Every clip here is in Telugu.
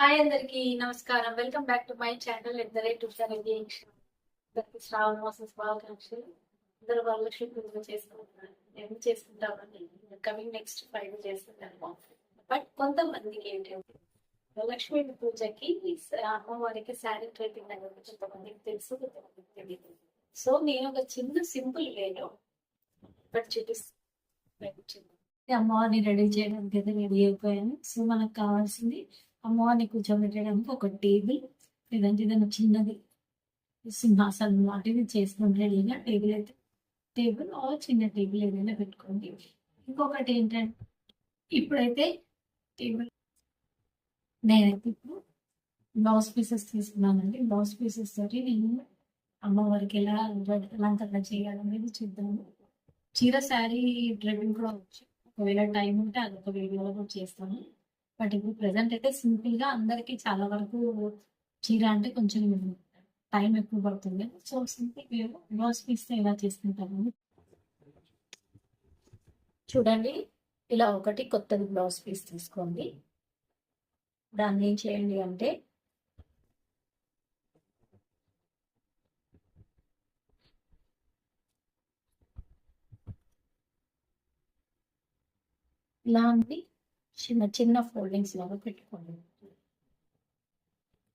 హాయ్ అందరికి నమస్కారం. Welcome back to my channel at the rate అందరికి శ్రావణ మాసం శుభాకాంక్షలు. అందరూ వరలక్ష్మి పూజ చేసుకుంటున్నారు. నేను చేసుకుంటామని కమింగ్ నెక్స్ట్ ఫైవ్ చేసుకుంటాను బట్ కొంతమందికి ఏంటంటే వరలక్ష్మి పూజకి అమ్మవారికి శారీ ట్రేటింగ్ అనేది కొంతమందికి తెలుసు కొంతమందికి తెలియదు సో నేను ఒక చిన్న సింపుల్ వేలో బట్ చూపిస్తాను అమ్మవారిని రెడీ చేయడానికి అయితే రెడీ అయిపోయాను. సో మనకు కావాల్సింది అమ్మవారిని కూర్చోబెట్టడానికి ఒక టేబుల్ లేదంటే ఏదైనా చిన్నది సింహాసనం లాంటిది చేసుకుని రెడీగా టేబుల్ అయితే టేబుల్ ఆర్ చిన్న టేబుల్ ఏదైనా పెట్టుకోండి. ఇంకొకటి ఏంటంటే ఇప్పుడైతే టేబుల్ నేనైతే ఇప్పుడు బ్లౌజ్ పీసెస్ తీసుకున్నానండి. బ్లౌజ్ పీసెస్ తోటి నేను అమ్మవారికి ఎలా అలంకరణ చేయాలనేది చూద్దాము. చీర శారీ డ్రైవింగ్ కూడా వచ్చు ఒకవేళ టైం ఉంటే అదొక వీడియోలో కూడా చేస్తాను. బట్ ఇప్పుడు ప్రజెంట్ అయితే సింపుల్గా అందరికి చాలా వరకు చీర అంటే కొంచెం టైం ఎక్కువ పడుతుంది. సో సింపుల్ బ్లౌజ్ పీస్ ఎలా చేసుకుంటాము? చూడండి ఇలా ఒకటి కొత్తది బ్లౌజ్ పీస్ తీసుకోండి. దాన్ని ఏం చేయండి అంటే ఇలాంటి చిన్న చిన్న ఫోల్డింగ్స్ లాగా పెట్టుకోండి.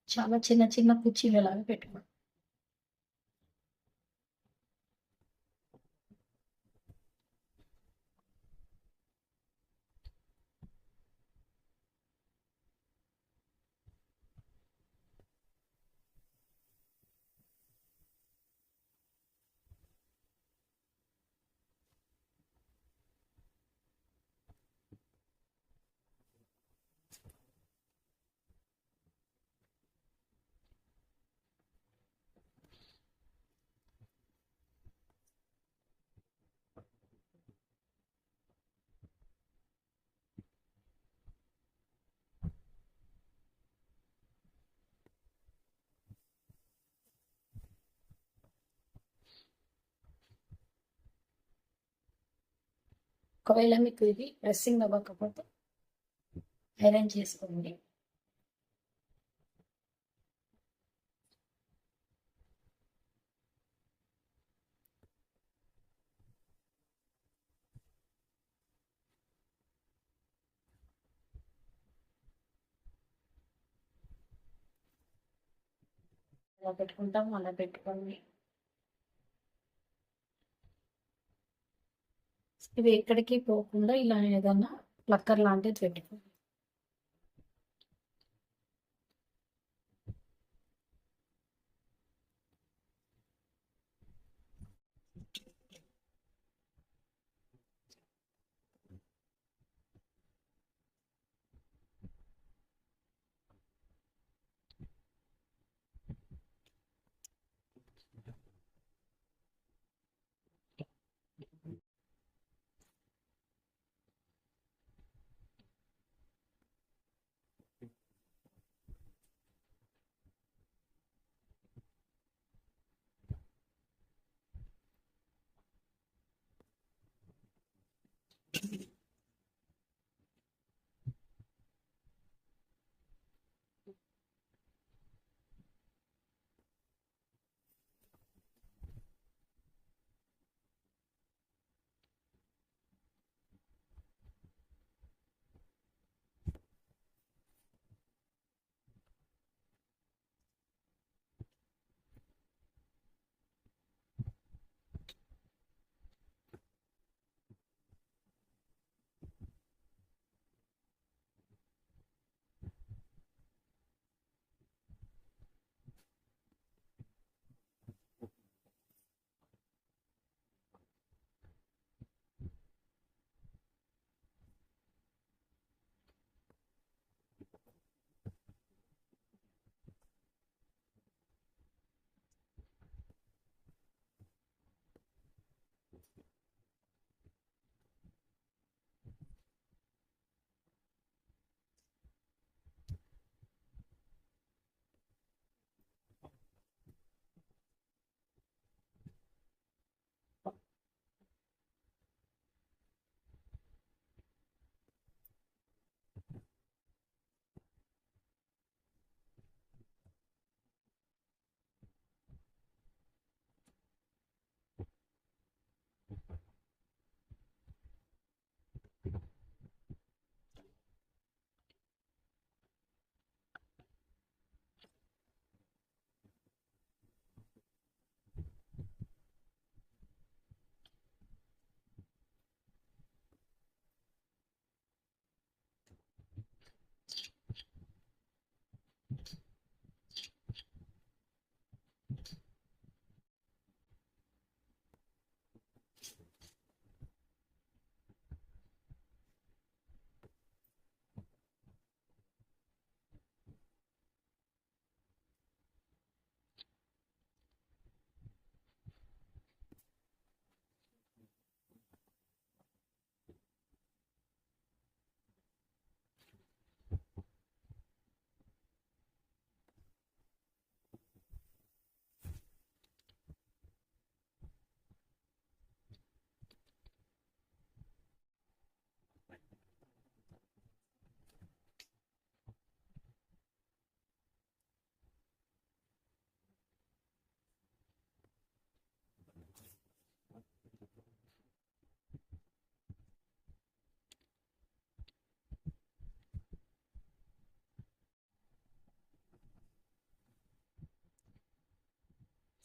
చాలా చిన్న చిన్న కుర్చీల లాగా పెట్టుకోండి. ఒకవేళ మీకు ఇది ప్రెస్సింగ్ అవ్వకపోతే ఐరన్ చేసుకోండి. అలా పెట్టుకుంటాం అలా పెట్టుకోండి. ఇవి ఎక్కడికి పోకుండా ఇలా ఏదన్నా ప్లక్కర్ లాంటిది పెట్టుకోండి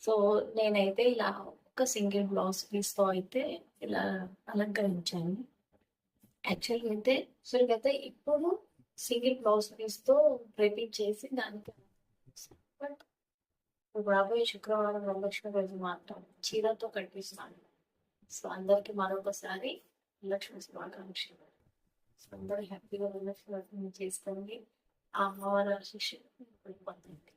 సో నేనైతే ఇలా ఒక సింగిల్ బ్లౌజ్ పీస్తో అయితే ఇలా అలంకరించాను. యాక్చువల్గా అయితే యాక్చువల్గా అయితే ఇప్పుడు సింగిల్ బ్లౌజ్ పీస్తో డ్రైపింగ్ చేసి దానికి బట్ రాబోయే శుక్రవారం వరలక్ష్మి రోజు మాత్రం చీరతో కనిపిస్తున్నాను సో అందరికీ మరొకసారి లక్ష్మి శుభాకాంక్షలు. సో అందరూ హ్యాపీగా వరలక్ష్మి వ్రతం చేసుకోండి ఆ అమ్మవారి ఆశీస్సులు పొందండి.